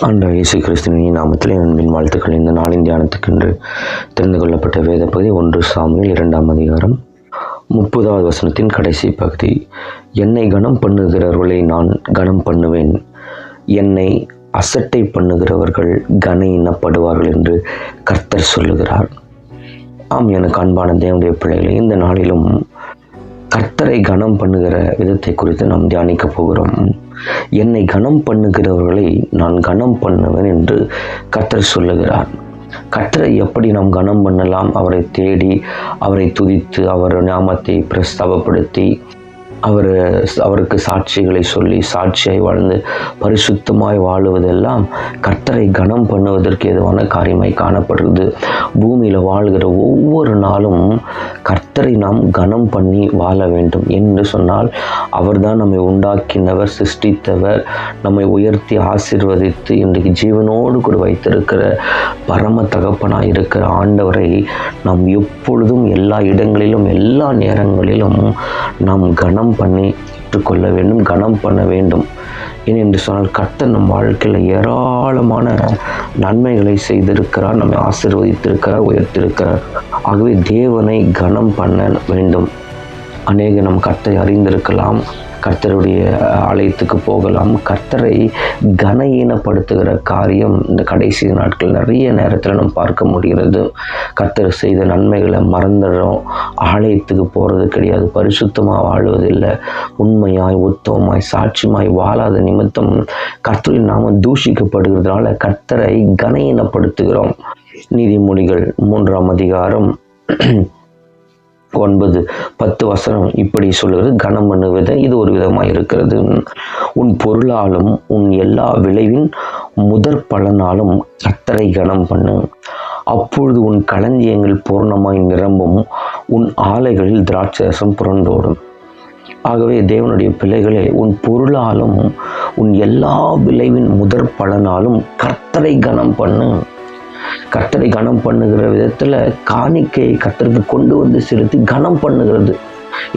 ஆண்டவர் இயேசு கிறிஸ்துவின் நாமத்தில் அன்பின் வாழ்த்துக்கள். இந்த நாளின் தியானத்துக்கென்று தெரிந்து கொள்ளப்பட்ட வேத பகுதி ஒன்று சாமியில் இரண்டாம் அதிகாரம் முப்பதாவது வசனத்தின் கடைசி பகுதி. என்னை கனம் பண்ணுகிறவர்களை நான் கனம் பண்ணுவேன். என்னை அசட்டை பண்ணுகிறவர்கள் கன இனப்படுவார்கள் என்று கர்த்தர் சொல்லுகிறார். ஆம் எனக்கு அன்பான தேவனுடைய பிள்ளைகளை இந்த நாளிலும் கர்த்தரை கனம் பண்ணுகிற விதத்தை குறித்து நாம் தியானிக்கப் போகிறோம். என்னை கனம் பண்ணுகிறவர்களை நான் கனம் பண்ணுவேன் என்று கத்தர் சொல்லுகிறார். கத்தரை எப்படி நாம் கனம் பண்ணலாம்? அவரை தேடி அவரை துதித்து அவர் நாமத்தை பிரஸ்தாபப்படுத்தி அவர் அவருக்கு சாட்சிகளை சொல்லி சாட்சியாய் வாழ்ந்து பரிசுத்தமாய் வாழுவதெல்லாம் கர்த்தரை கனம் பண்ணுவதற்கு எதுவான காரியமாய் காணப்படுகிறது. பூமியில் வாழ்கிற ஒவ்வொரு நாளும் கர்த்தரை நாம் கனம் பண்ணி வாழ வேண்டும் என்று சொன்னால் அவர்தான் நம்மை உண்டாக்கினவர் சிருஷ்டித்தவர் நம்மை உயர்த்தி ஆசிர்வதித்து இன்றைக்கு ஜீவனோடு கூட வைத்திருக்கிற பரம தகப்பனாக இருக்கிற ஆண்டவரை நாம் எப்பொழுதும் எல்லா இடங்களிலும் எல்லா நேரங்களிலும் நாம் கனம் பண்ணி கொள்ள வேண்டும் கனம் பண்ண வேண்டும். ஏனென்று சொன்னால் கர்த்தர் நம் வாழ்க்கையில் ஏராளமான நன்மைகளை செய்திருக்கிறார் நம்மை ஆசீர்வதித்திருக்கிறார் உயர்த்திருக்கிறார் ஆகவே தேவனை கனம் பண்ண வேண்டும். அநேக நம் கர்த்தரை அறிந்திருக்கலாம் கர்த்தருடைய ஆலயத்துக்கு போகலாம். கர்த்தரை கனஈனப்படுத்துகிற காரியம் இந்த கடைசி நாட்கள் நிறைய நேரத்தில் நம்ம பார்க்க முடிகிறது. கர்த்தர் செய்த நன்மைகளை மறந்துடுறோம். ஆலயத்துக்கு போகிறது கிடையாது. பரிசுத்தமாக வாழ்வதில்லை. உண்மையாய் உத்தவமாய் சாட்சியமாய் வாழாத நிமித்தம் கர்த்தரின் நாம தூஷிக்கப்படுகிறதுனால கர்த்தரை கனஈனப்படுத்துகிறோம் நீதிமொழிகள் மூன்றாம் அதிகாரம் ஒன்பது பத்து வசனம் இப்படி சொல்லுகிறது. கனம் பண்ணுவது இது ஒரு விதமாக இருக்கிறது. உன் பொருளாலும் உன் எல்லா விளைவின் முதற் பலனாலும் கத்தரை கனம் பண்ணு. அப்பொழுது உன் களஞ்சியங்கள் பூர்ணமாய் நிரம்பும். உன் ஆலைகளில் திராட்சரசம் புரண்டோடும். ஆகவே தேவனுடைய பிள்ளைகளே உன் பொருளாலும் உன் எல்லா விளைவின் முதற் பலனாலும் கர்த்தரை கனம் பண்ணு. கத்தரை கனம் பண்ணுகிற விதத்தில் காணிக்கையை கத்தருக்கு கொண்டு வந்து செலுத்தி கனம் பண்ணுகிறது.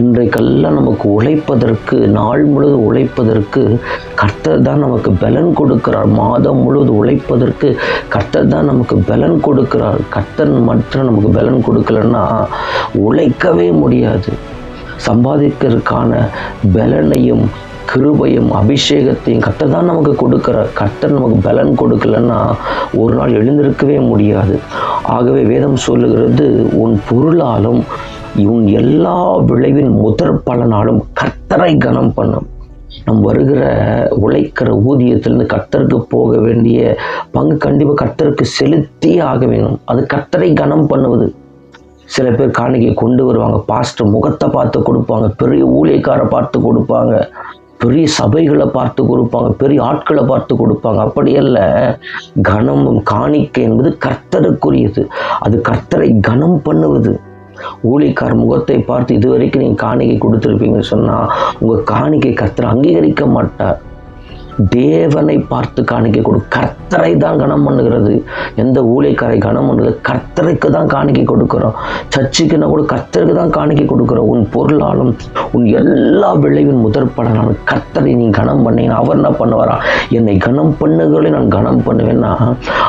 இன்றைக்கெல்லாம் நமக்கு உழைப்பதற்கு நாள் முழுவதும் உழைப்பதற்கு கர்த்தர் தான் நமக்கு பலன் கொடுக்கிறார். மாதம் முழுவதும் உழைப்பதற்கு கர்த்தர் தான் நமக்கு பலன் கொடுக்கிறார். கர்த்தர் மற்ற நமக்கு பலன் கொடுக்கலன்னா உழைக்கவே முடியாது. சம்பாதிக்கிறதுக்கான பலனையும் கிருபையும் அபிஷேகத்தையும் கர்த்தர் தான் நமக்கு கொடுக்குறார் கர்த்தர் நமக்கு பலன் கொடுக்கலன்னா ஒரு நாள் எழுந்திருக்கவே முடியாது. ஆகவே வேதம் சொல்லுகிறது உன் பொருளாலும் உன் எல்லா விளைவின் முதற் பலனாலும் கர்த்தரை கனம் பண்ணும். நம் வருகிற உழைக்கிற ஊதியத்திலிருந்து கர்த்தருக்கு போக வேண்டிய பங்கு கண்டிப்பாக கர்த்தருக்கு செலுத்தியே ஆக வேணும் அது கர்த்தரை கனம் பண்ணுவது. சில பேர் காணிக்கை கொண்டு வருவாங்க பாஸ்டர் முகத்தை பார்த்து கொடுப்பாங்க பெரிய ஊழியக்காரை பார்த்து கொடுப்பாங்க. பெரிய சபைகளை பார்த்து கொடுப்பாங்க பெரிய ஆட்களை பார்த்து கொடுப்பாங்க. அப்படியல்ல கனமும் காணிக்கை என்பது கர்த்தருக்குரியது. அது கர்த்தரை கனம் பண்ணுவது. ஊழிக்கார் முகத்தை பார்த்து இதுவரைக்கும் நீங்கள் காணிக்கை கொடுத்துருப்பீங்கன்னு சொன்னால் உங்கள் காணிக்கை கர்த்தர் அங்கீகரிக்க மாட்டார். தேவனை பார்த்து காணிக்கை கொடு கர்த்தரை தான் கனம் பண்ணுகிறது. எந்த ஊழியக்காரை கனம் பண்ணுறது? கர்த்தருக்கு தான் காணிக்கை கொடுக்குறோம். சர்ச்சுக்குன்னா கூட கர்த்தருக்கு தான் காணிக்கை கொடுக்குறோம். உன் பொருளாலும் உன் எல்லா விளைவின் முதற் நான் கர்த்தரை நீ கனம் பண்ணேன் அவர் என்ன பண்ணுவாரா? என்னை கனம் பண்ணுகளை நான் கனம் பண்ணுவேன்னா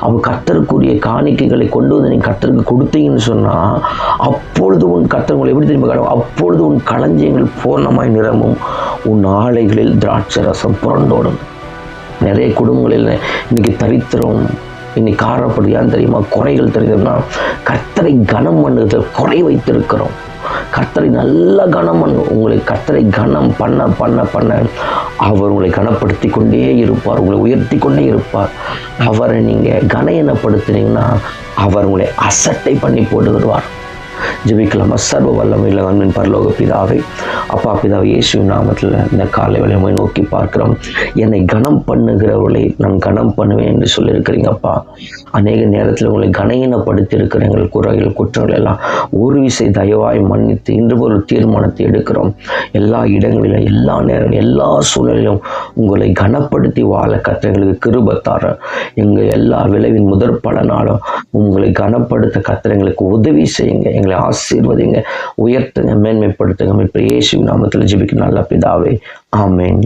அவர் கர்த்தருக்குரிய காணிக்கைகளை கொண்டு வந்து நீ கர்த்தருக்கு கொடுத்தீங்கன்னு சொன்னால் அப்பொழுது உன் கர்த்தர்களை எப்படி திரும்ப கடன் அப்பொழுது உன் களஞ்சியங்கள் பூர்ணமாய் நிரம்பும். உன் ஆலைகளில் திராட்சை ரசம் புரண்டோடும். நிறைய குடும்பங்களில் இன்றைக்கி தரித்திரம் இன்னைக்கு காரப்படு ஏன் தெரியுமா? குறைகள் தெரியுதுன்னா கர்த்தரை கனம் பண்ணுறது குறை வைத்திருக்கிறோம். கர்த்தரை நல்ல கனம் பண்ணு. உங்களை கர்த்தரை கனம் பண்ண பண்ண பண்ண அவர் உங்களை கனப்படுத்தி கொண்டே இருப்பார் உங்களை உயர்த்தி கொண்டே இருப்பார். அவரை நீங்கள் கனயனப்படுத்துனீங்கன்னா அவர் உங்களை அசட்டை பண்ணி போட்டு வருவார் ஜெபிக்கலாமா? சர்வ வல்லமையில் அன்பின் பரலோக பிதாவை அப்பா பிதாவை இயேசு நாமத்தில் இந்த காலை வேலையை நோக்கி பார்க்குறோம். என்னை கனம் பண்ணுகிறவர்களை நான் கனம் பண்ணுவேன் என்று சொல்லியிருக்கிறீங்க அப்பா. அநேக நேரத்தில் உங்களை கனயீனப்படுத்தி இருக்கிற எங்கள் குறைகள் குற்றங்கள் எல்லாம் ஒரு விசை தயவாய் மன்னித்து இன்று ஒரு தீர்மானத்தை எடுக்கிறோம். எல்லா இடங்களிலும் எல்லா நேரம் எல்லா சூழ்நிலையிலும் உங்களை கனப்படுத்தி வாழ கத்திரங்களுக்கு கிருபத்தார எங்கள் எல்லா விளைவின் முதற் பலனாலும் உங்களை கனப்படுத்த கத்திரங்களுக்கு உதவி செய்யுங்க. எங்களை ஆசீர்வதிங்க உயர்த்துங்க மேன்மைப்படுத்துங்க. இப்போ இயேசு நாமத்தில் ஜெபிக்க நல்ல பிதாவே ஆமேன்